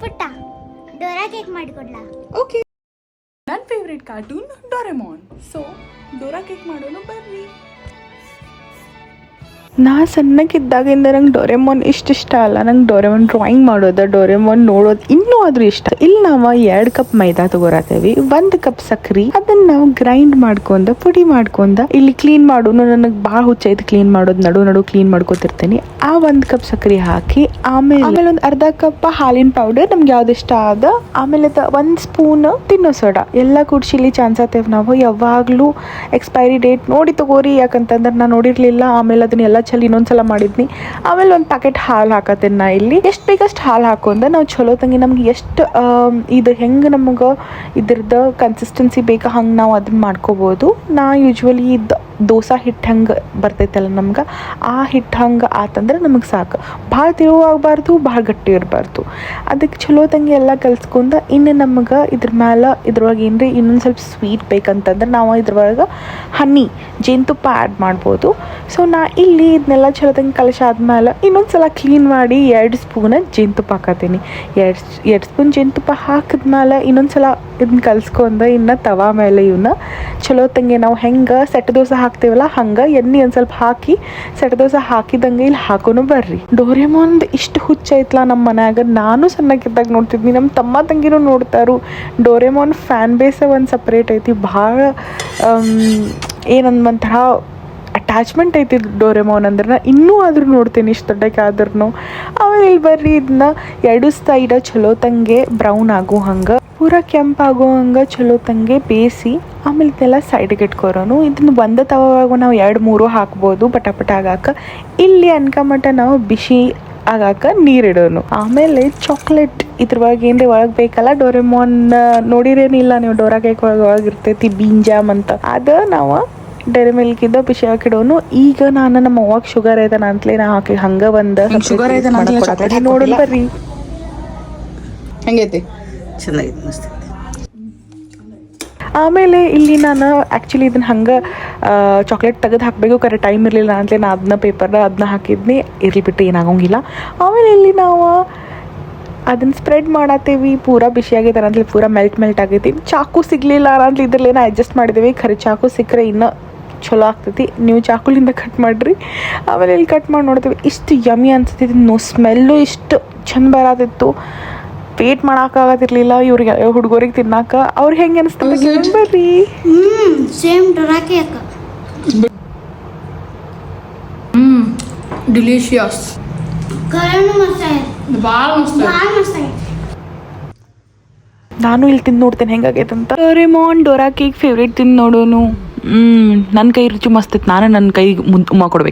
ಪುಟ್ಟ Dora cake ಮಾಡಿಕೊಡ್ಲಾ? Okay. ನನ್ನ favourite cartoon Doraemon so Dora cake ಮಾಡೋಣ ಬರ್ರಿ. ನಾ ಸಣ್ಣಕ್ಕಿದ್ದಾಗಿಂದ ನಂಗೆ ಡೊರೆಮೋನ್ ಇಷ್ಟ ಇಷ್ಟ ಅಲ್ಲ. ನಂಗೆ ಡೊರೆಮೋನ್ ಡ್ರಾಯಿಂಗ್ ಮಾಡೋದು ಡೊರೆಮೋನ್ ನೋಡೋದು ಇನ್ನೂ ಆದ್ರೂ ಇಷ್ಟ. ಇಲ್ಲಿ ನಾವು ಎರಡು ಕಪ್ ಮೈದಾ ತಗೋರತೇವಿ, ಒಂದು ಕಪ್ ಸಕ್ರಿ. ಅದನ್ನ ನಾವು ಗ್ರೈಂಡ್ ಮಾಡ್ಕೊಂಡ, ಪುಡಿ ಮಾಡ್ಕೊಂಡ, ಇಲ್ಲಿ ಕ್ಲೀನ್ ಮಾಡೋನು ನನಗೆ ಭಾಳ ಹುಚ್ಚೈತೆ ಕ್ಲೀನ್ ಮಾಡೋದು. ನಡು ನಡು ಕ್ಲೀನ್ ಮಾಡ್ಕೊತಿರ್ತೀನಿ. ಆ ಒಂದು ಕಪ್ ಸಕ್ರಿ ಹಾಕಿ, ಆಮೇಲೆ ಆಮೇಲೆ ಒಂದು ಅರ್ಧ ಕಪ್ ಹಾಲಿನ ಪೌಡರ್ ನಮ್ಗೆ ಯಾವ್ದು ಇಷ್ಟ ಆದ, ಆಮೇಲೆ ಒಂದು ಸ್ಪೂನ್ ತಿನ್ನೋ ಸೋಡಾ ಎಲ್ಲ ಇಲ್ಲಿ ಚಾನ್ಸ್ ಆತೇವ್ ನಾವು. ಯಾವಾಗಲೂ ಎಕ್ಸ್ಪೈರಿ ಡೇಟ್ ನೋಡಿ ತಗೋರಿ. ಯಾಕಂತಂದ್ರೆ ನಾನು ನೋಡಿರ್ಲಿಲ್ಲ. ಆಮೇಲೆ ಅದನ್ನ ಚಲಿ ಇನ್ನೊಂದ್ಸಲ ಮಾಡಿದ್ನಿ. ಆಮೇಲೆ ಒಂದು ಪ್ಯಾಕೆಟ್ ಹಾಲು ಹಾಕತ್ತೇನೆ ನಾ ಇಲ್ಲಿ. ಎಷ್ಟು ಬೇಕಷ್ಟು ಹಾಲು ಹಾಕೊಂಡ ನಾವು ಚಲೋ ತಂಗಿ ನಮ್ಗೆ ಎಷ್ಟು ಇದು ಹೆಂಗೆ ನಮಗೆ ಇದ್ರದ್ದು ಕನ್ಸಿಸ್ಟೆನ್ಸಿ ಬೇಕಾ ಹಂಗೆ ನಾವು ಅದನ್ನ ಮಾಡ್ಕೋಬೋದು. ನಾ ಯೂಶ್ವಲಿ ಇದು ದೋಸೆ ಹಿಟ್ಟು ಹೆಂಗೆ ಬರ್ತೈತಲ್ಲ ನಮ್ಗೆ, ಆ ಹಿಟ್ಟು ಹಂಗೆ ಆತಂದ್ರೆ ನಮಗೆ ಸಾಕು. ಭಾಳ ತಿಳುವಾಗಬಾರ್ದು, ಭಾಳ ಗಟ್ಟಿ ಇರಬಾರ್ದು. ಅದಕ್ಕೆ ಚಲೋ ತಂಗಿ ಎಲ್ಲ ಕಲ್ಸ್ಕೊಂಡ ಇನ್ನು ನಮಗೆ ಇದ್ರ ಮ್ಯಾಲೆ ಇದ್ರೊಳಗೆ ರೀ ಇನ್ನೊಂದು ಸ್ವಲ್ಪ ಸ್ವೀಟ್ ಬೇಕಂತಂದ್ರೆ ನಾವು ಇದ್ರೊಳಗೆ ಹನಿ ಜೇನುತುಪ್ಪ ಆ್ಯಡ್ ಮಾಡ್ಬೋದು. ಸೊ ನಾ ಇಲ್ಲಿ ಇದನ್ನೆಲ್ಲ ಚಲೋ ತಂಗಿ ಕಲಸಾದ್ಮೇಲೆ ಇನ್ನೊಂದು ಸಲ ಕ್ಲೀನ್ ಮಾಡಿ ಎರಡು ಸ್ಪೂನ ಜೇನುತುಪ್ಪ ಹಾಕತ್ತೀನಿ ಎರಡು ಎರಡು ಸ್ಪೂನ್ ಜೇನುತುಪ್ಪ ಹಾಕಿದ್ಮೇಲೆ ಇನ್ನೊಂದು ಸಲ ಇದನ್ನ ಕಲ್ಸ್ಕೊಂಡ ಇನ್ನು ತವಾ ಮೇಲೆ ಇವನ್ನ ಚಲೋ ತಂಗೆ ನಾವು ಹೆಂಗೆ ಸೆಟ್ ದೋಸೆ ಹಾಕ್ತೇವಲ್ಲ, ಹಂಗೆ ಎಣ್ಣೆ ಒಂದು ಸ್ವಲ್ಪ ಹಾಕಿ ಸೆಟ್ ದೋಸೆ ಹಾಕಿದಂಗೆ ಇಲ್ಲಿ ಹಾಕೋನು ಬರ್ರಿ. ಡೋರೆಮೋನ್ದು ಇಷ್ಟು ಹುಚ್ಚೈತ್ಲ ನಮ್ಮ ಮನ್ಯಾಗ, ನಾನು ಸಣ್ಣಕ್ಕಿದ್ದಾಗ ನೋಡ್ತಿದ್ವಿ ನಮ್ಮ ತಮ್ಮ ತಂಗಿನೂ ನೋಡ್ತಾರು, ಡೋರೆಮೋನ್ ಫ್ಯಾನ್ ಬೇಸ ಒಂದು ಸಪ್ರೇಟ್ ಐತಿ, ಭಾಳ ಏನಂದ್ ಅಟ್ಯಾಚ್ಮೆಂಟ್ ಐತಿ ಡೋರೆಮೋನ್ ಅಂದ್ರೆ ನಾ ಇನ್ನೂ ಆದರೂ ನೋಡ್ತೀನಿ ಇಷ್ಟು ದೊಡ್ಡಕ್ಕೆ ಆದ್ರೂ ಆಮೇಲೆ ಇಲ್ಲಿ ಬರ್ರಿ ಇದನ್ನ ಎರಡು ಸೈಡ ಚಲೋ ತಂಗೆ ಬ್ರೌನ್ ಆಗೋ ಹಂಗೆ, ಪೂರ ಕೆಂಪಾಗೋ ಹಂಗೆ ಚಲೋ ತಂಗೆ ಬೇಯಿಸಿ ಆಮೇಲೆ ಇದೆಲ್ಲ ಸೈಡಿಗೆ ಇಟ್ಕೊರೋನು. ಇದನ್ನು ಬಂದ ತವಾಗ ನಾವು ಎರಡು ಮೂರು ಹಾಕ್ಬೋದು ಪಟ ಪಟ ಆಗಾಕ. ಇಲ್ಲಿ ಅನ್ಕಮಟ ನಾವು ಬಿಸಿ ಆಗಾಕ ನೀರಿಡೋನು. ಆಮೇಲೆ ಚಾಕ್ಲೇಟ್ ಇದ್ರೊಳಗೆ ಏನ್ರಿ ಒಳಗೆ ಬೇಕಲ್ಲ ಡೋರೆಮೋನ್ ನೋಡಿರೇನಿಲ್ಲ ನೀವು ಡೋರಾ ಕೇಕ್ ಒಳಗೆ ಒಳಗೆ ಇರ್ತೈತಿ ಬೀನ್ ಜಾಮ್ ಅಂತ. ಅದು ನಾವು ಡೈರಿ ಮಿಲ್ಕ್ ಇದ್ದ ಬಿಸಿ ಹಾಕಿಡೋನು. ಈಗ ನಾನು ನಮ್ಮ ಅವ್ವಾಗ ಶುಗರ್ ಐತನ ಅಂತಲೇ ನಾ ಹಾಕಿ ಹಂಗ ಬಂದ ಶುಗರ್ ಐತನ ನೋಡೋಣ ಹಾಕ್ಕೊಟ್ಟಿಲ್ಲ? ಬರ್ರಿ. ಹೆಂಗೈತಿ? ಚೆನ್ನಾಗೈತಿ ಮಸ್ತ್. ಆಮೇಲೆ ಇಲ್ಲಿ ನಾನು ಆ್ಯಕ್ಚುಲಿ ಇದನ್ನು ಹಂಗೆ ಚಾಕ್ಲೇಟ್ ತೆಗೆದು ಹಾಕಬೇಕು ಕರೆ ಟೈಮ್ ಇರಲಿಲ್ಲ ಅಂತಲೇ ನಾನು ಅದನ್ನ ಪೇಪರ್ನ ಅದನ್ನ ಹಾಕಿದ್ನಿ, ಇರಲಿ ಬಿಟ್ಟು ಏನಾಗೋಂಗಿಲ್ಲ. ಆಮೇಲೆ ಇಲ್ಲಿ ನಾವು ಅದನ್ನು ಸ್ಪ್ರೆಡ್ ಮಾಡತ್ತೇವಿ, ಪೂರ ಬಿಸಿ ಆಗೈತೆ ಅಂತಲೇ ಪೂರಾ ಮೆಲ್ಟ್ ಮೆಲ್ಟ್ ಆಗೈತಿ. ಚಾಕು ಸಿಗಲಿಲ್ಲ ಅಂತಲೇ ಇದ್ರಲ್ಲೇನೋ ಅಡ್ಜಸ್ಟ್ ಮಾಡಿದ್ದೀವಿ ಖರೆ ಚಾಕು ಸಿಕ್ಕರೆ ಇನ್ನೂ ಚಲೋ ಆಗ್ತೈತಿ. ನೀವು ಚಾಕುಲಿಂದ ಕಟ್ ಮಾಡಿರಿ. ಆಮೇಲೆ ಇಲ್ಲಿ ಕಟ್ ಮಾಡಿ ನೋಡ್ತೀವಿ. ಇಷ್ಟು ಯಮಿ ಅನ್ಸ್ತೈತಿ. ನೋ ಸ್ಮೆಲ್ಲು ಇಷ್ಟು ಚಂದ ಬರತ್ತಿತ್ತು ವೇಟ್ ಮಾಡೋಕ್ಕಾಗತ್ತಿರ್ಲಿಲ್ಲ ಇವ್ರಿಗೆ ಹುಡುಗರಿಗೆ ತಿನ್ನಾಕ. ಅವ್ರಿಗೆ ಹೆಂಗೆ ಅನಿಸ್ತದೆ ಬರ್ರಿ. Same Dora cake hmm delicious ಭಾಳ ಮಸ್ತ್ ನಾನು ಇಲ್ಲಿ ತಿಂದು ನೋಡ್ತೇನೆ ಹೆಂಗಾಗೈತೆ ಅಂತ. ಡೋರೆಮಾನ್ ಡೋರಾ ಕೇಕ್ ಫೇವ್ರೇಟ್ ತಿಂದು ನೋಡೋನು. ಹ್ಮ್ ನನ್ನ ಕೈ ರುಚಿ ಮಸ್ತ್ ನಾನೇ ನಾನು ನನ್ನ ಕೈ ಮುಂದ್ ಉಮ್ಮ ಕೊಡ್ಬೇಕು.